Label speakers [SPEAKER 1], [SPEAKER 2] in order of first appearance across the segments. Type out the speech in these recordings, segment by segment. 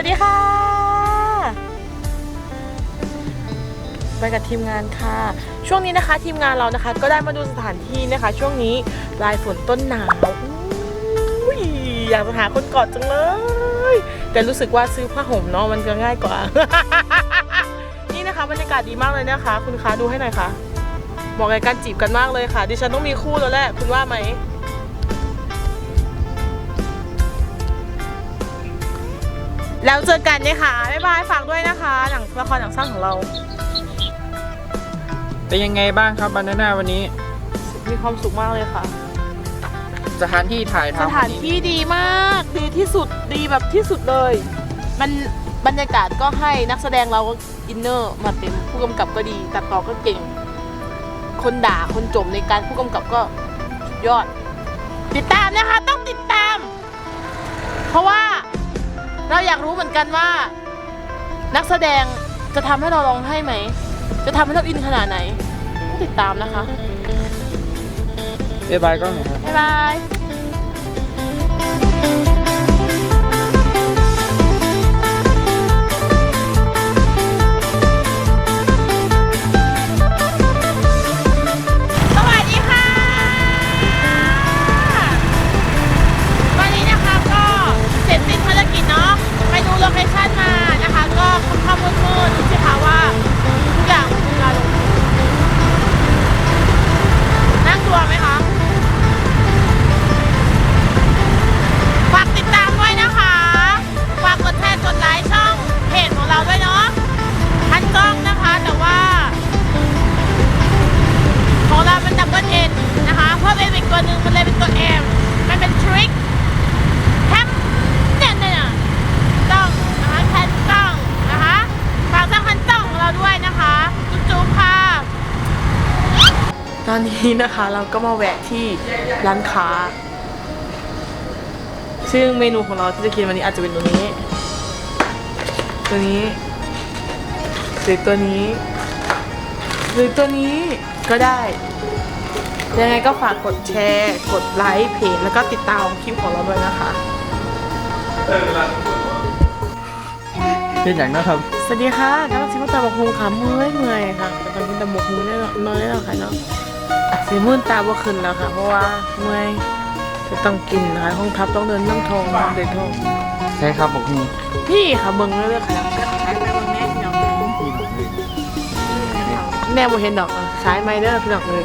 [SPEAKER 1] วัสดีค่ะ ไปกับทีมงานค่ะ ช่วงนี้นะคะทีมงานเรานะคะ ก็ได้มาดูสถานที่นะคะ ช่วงนี้ลายฝนต้นหนาวอยากจะหาคนกอดจังเลย แต่รู้สึกว่าซื้อผ้าห่มเนาะมันจะง่ายกว่า นี่นะคะบรรยากาศดีมากเลยนะคะ คุณคะดูให้หน่อยค่ะเหมาะกับการจีบกันมากเลยค่ะ ดิฉันต้องมีคู่แล้วแหละคุณว่าไหม แล้วเจอกันนะคะบ๊ายบายฝากด้วยนะคะ หนังละครหนังสั้นของเรา
[SPEAKER 2] เป็นยังไงบ้างครับบานาน่าวันนี้
[SPEAKER 1] มีความสุขมากเลยค่ะ
[SPEAKER 2] สถานที่ถ่าย
[SPEAKER 1] ส
[SPEAKER 2] ทำ
[SPEAKER 1] ถานที่ดีมากดีที่สุดดีแบบที่สุดเลย มันบรรยากาศก็ให้นักแสดงเราก็อินเนอร์มาเต็มผู้กำกับก็ดี ตัดต่อก็เก่ง คนด่าคนจมในการผู้กำกับก็สุดยอด ติดตามนะคะ ต้องติดตาม เพราะว่า เราอยากรู้เหมือนกันว่า นักแสดงจะทำให้เราร้องไห้ไหม จะทำให้เราอินขนาดไหนต้องติดตามนะคะ
[SPEAKER 2] บ๊ายบายก็หน่อยครับ
[SPEAKER 1] บ๊ายบาย อนนี้นะคะเราก็มาแวะที่ร้านค้า ซึ่งเมนูของเราที่จะกินวันนี้อาจจะเป็นตัวนี้ ตัวนี้หรือตัวนี้ หรือตัวนี้ก็ได้ยังไงก็ฝากกดแชร์ กดไลค์เพจแล้วก็ติดตามคลิปของเราด้วยนะคะ
[SPEAKER 2] เป็นอย่างนะครับ
[SPEAKER 1] สวัสดีค่ะกำลังชิมตาบกฮุงค่ะเมื่อยเมื่อยค่ะแต่ตอนนี้ตาบกฮุงได้แล้วนอนได้แล้วค่ะเนาะ สีมื่นตาบ่ขึ้นแล้วค่ะ เพราะว่าเมื่อยจะต้องกินนะคะห้องทับต้องเดินนั่งทองเดินทอง
[SPEAKER 2] ใช่ครับผมนี่
[SPEAKER 1] พี่ค่ะเบิ้งเรื่อยๆค่ะแน่บ่เห็นดอกสายไม้เด้อพี่ดอกเลย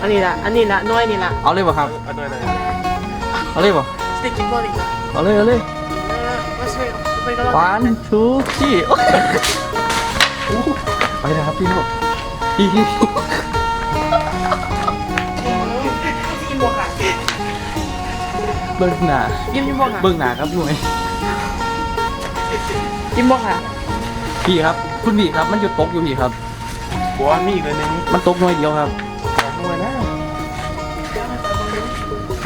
[SPEAKER 1] อันนี้ละอันนี้ละน้อยนี่ละ
[SPEAKER 2] เอาเลยบ่ครับ
[SPEAKER 3] เอาด้วยเลย
[SPEAKER 2] เอาเลยบ่
[SPEAKER 1] สติกกินบ่ดิ
[SPEAKER 2] เอาเลยเอาเลย
[SPEAKER 1] มาช่วยไปก็
[SPEAKER 2] วันทูที่ไปนะครับพี่ลูกพี่ เบิ้งหน้า
[SPEAKER 1] กินกินบ่ค่ะ
[SPEAKER 2] เบิ้งหน้าครับพี่ไหม
[SPEAKER 1] กินบ่ค่ะ
[SPEAKER 2] พี่ครับ คุณพี่ครับ มันหยุดตกอยู่พี่ครับ
[SPEAKER 3] บัวมีอีกเลยนึง
[SPEAKER 2] มันตกหน่อยเดียวครับ
[SPEAKER 3] สองหน่วยนะ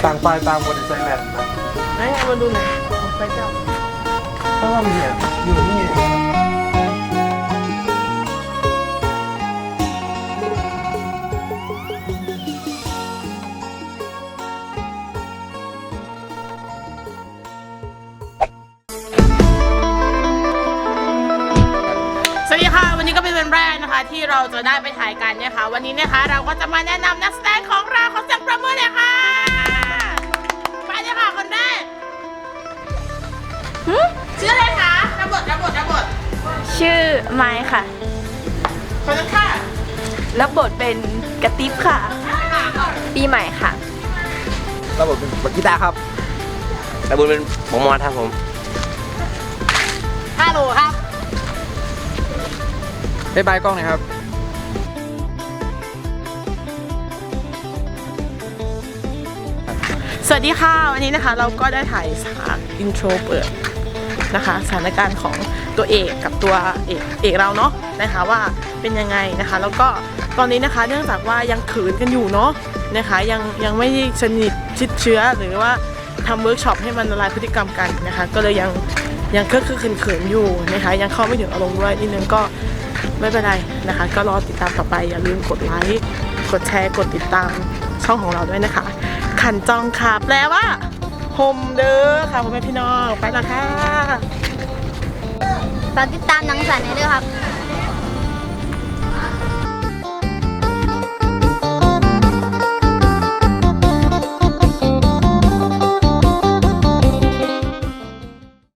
[SPEAKER 3] ต่างฝ่ายต่างบริษัทแลนด์นะ
[SPEAKER 1] ไหนเอามาดูหน่อยของไปเจ้า
[SPEAKER 3] เพราะว่ามันเนี่ยอยู่นี่
[SPEAKER 1] นนี้ก็เป็นวันแรกนะคะ ที่เราจะได้ไปถ่ายกันเนี่ยค่ะ วันนี้นะคะเราก็จะมาแนะนำนักแสดงของเราขอเสียงประมือเลยค่ะไปเลยค่ะคนแรกหึชื่ออะไรคะระบทระบทระบท
[SPEAKER 4] ชื่อไม้ค่ะ
[SPEAKER 1] คนนั้นค่ะ
[SPEAKER 4] รับบทเป็นกระติบค่ะ ปีใหม่ค่ะ
[SPEAKER 5] ระบบเป็นบักกีตาร์ครับระบบเป็นผมมอสครับผม
[SPEAKER 1] ฮัลโหลครับ
[SPEAKER 2] บ๊ายบายกล้องหน่อยครับ
[SPEAKER 1] สวัสดีค่ะ วันนี้นะคะเราก็ได้ถ่ายฉากอินโทรเปิดนะคะสถานการณ์ของตัวเอกกับตัวเอกเอกเราเนาะนะคะว่าเป็นยังไงนะคะ แล้วก็ตอนนี้นะคะเนื่องจากว่ายังขืนกันอยู่เนาะนะคะยังยังไม่สนิทชิดเชื้อหรือว่าทำเวิร์กช็อปให้มันละลายพฤติกรรมกันนะคะ ก็เลยยังยังเคอะคือเขินๆอยู่นะคะยังเข้าไม่ถึงอารมณ์ด้วยนิดนึงก็ ไม่เป็นไรนะคะ ก็รอติดตามต่อไปอย่าลืมกดไลค์กดแชร์กดติดตามช่องของเราด้วยนะคะ ขันจองค่ะแปลว่าโฮมเด้อค่ะพ่อแม่พี่น้องไปแล้วค่ะ
[SPEAKER 6] ฝากติดตามหนังสันในเด้อครับ